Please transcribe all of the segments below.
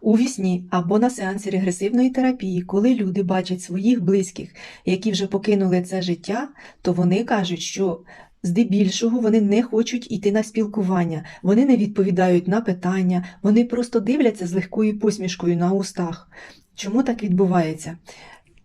У вісні або на сеансі регресивної терапії, коли люди бачать своїх близьких, які вже покинули це життя, то вони кажуть, що здебільшого вони не хочуть йти на спілкування, вони не відповідають на питання, вони просто дивляться з легкою посмішкою на устах. Чому так відбувається?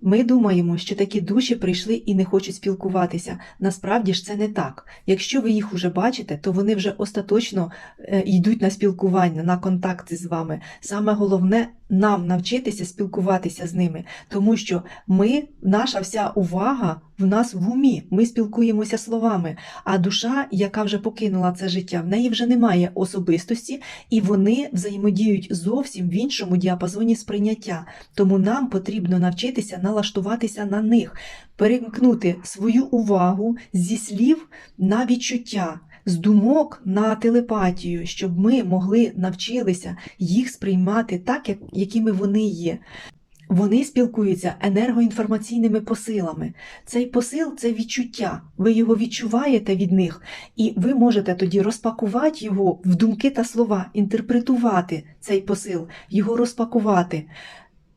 Ми думаємо, що такі душі прийшли і не хочуть спілкуватися. Насправді ж це не так. Якщо ви їх уже бачите, то вони вже остаточно е, йдуть на спілкування, на контакти з вами. Саме головне нам навчитися спілкуватися з ними, тому що ми, наша вся увага в нас в умі. Ми спілкуємося словами. А душа, яка вже покинула це життя, в неї вже немає особистості, і вони взаємодіють зовсім в іншому діапазоні сприйняття. Тому нам потрібно навчитися налаштуватися на них, перемкнути свою увагу зі слів на відчуття. З думок на телепатію, щоб ми могли навчилися їх сприймати так, як, якими вони є. Вони спілкуються енергоінформаційними посилами. Цей посил це відчуття. Ви його відчуваєте від них, і ви можете тоді розпакувати його в думки та слова, інтерпретувати цей посил, його розпакувати.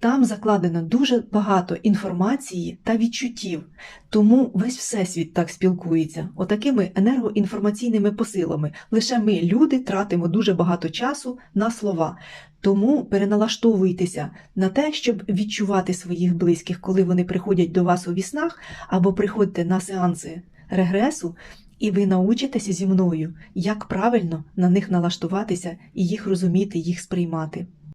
Там закладено дуже багато інформації та відчуттів, тому весь всесвіт так спілкується, отакими енергоінформаційними посилами. Лише ми, люди, тратимо дуже багато часу на слова. Тому переналаштовуйтеся на те, щоб відчувати своїх близьких, коли вони приходять до вас у віснах, або приходьте на сеанси регресу, і ви научитеся зі мною, як правильно на них налаштуватися і їх розуміти, їх сприймати.